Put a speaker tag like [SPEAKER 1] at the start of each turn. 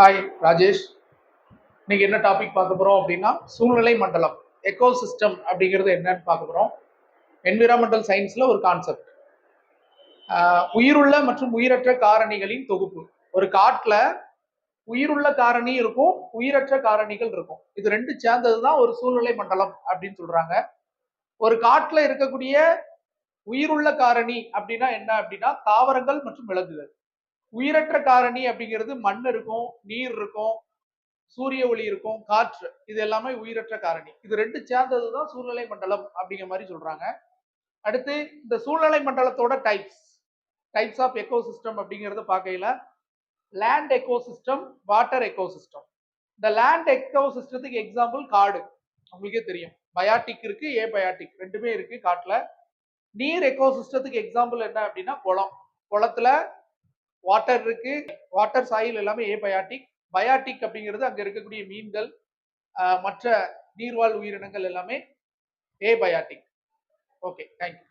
[SPEAKER 1] Hi Rajesh இன்னைக்கு என்ன topic பார்க்க போறோம் அப்படின்னா சூழ்நிலை மண்டலம் எக்கோ சிஸ்டம் அப்படிங்கிறது என்னன்னு பார்க்க போறோம். என்விரான்மெண்டல் சயின்ஸ்ல ஒரு கான்செப்ட் உயிருள்ள மற்றும் உயிரற்ற காரணிகளின் தொகுப்பு. ஒரு காட்டுல உயிருள்ள காரணி இருக்கும் உயிரற்ற காரணிகள் இருக்கும். இது ரெண்டு சேர்ந்தது தான் ஒரு சூழ்நிலை மண்டலம் அப்படின்னு சொல்றாங்க. ஒரு காட்டுல இருக்கக்கூடிய உயிருள்ள காரணி அப்படின்னா என்ன அப்படின்னா தாவரங்கள் மற்றும் விலங்குகள். உயிரற்ற காரணி அப்படிங்கிறது மண் இருக்கும் நீர் இருக்கும் சூரிய ஒளி இருக்கும் காற்று. இது எல்லாமே உயிரற்ற காரணி. இது ரெண்டு சேர்ந்தது தான் சூழ்நிலை மண்டலம் அப்படிங்கிற மாதிரி சொல்றாங்க. அடுத்து இந்த சூழ்நிலை மண்டலத்தோட டைப்ஸ் டைப்ஸ் ஆஃப் எக்கோசிஸ்டம் அப்படிங்கிறத பார்க்கையில லேண்ட் எக்கோசிஸ்டம் வாட்டர் எக்கோசிஸ்டம் இந்த லேண்ட் எக்கோசிஸ்டத்துக்கு எக்ஸாம்பிள் காடு. உங்களுக்கே தெரியும். பயாட்டிக் இருக்கு ஏ பயாட்டிக் ரெண்டுமே இருக்கு காட்டுல. நீர் எக்கோசிஸ்டத்துக்கு எக்ஸாம்பிள் என்ன அப்படின்னா குளம். குளத்துல வாட்டர் இருக்கு. வாட்டர் சாயில் எல்லாமே ஏபயாட்டிக் பயாட்டிக் அப்படிங்கிறது அங்கே இருக்கக்கூடிய மீன்கள் மற்ற நீர்வாழ் உயிரினங்கள் எல்லாமே ஏபயாட்டிக் ஓகே தேங்க்யூ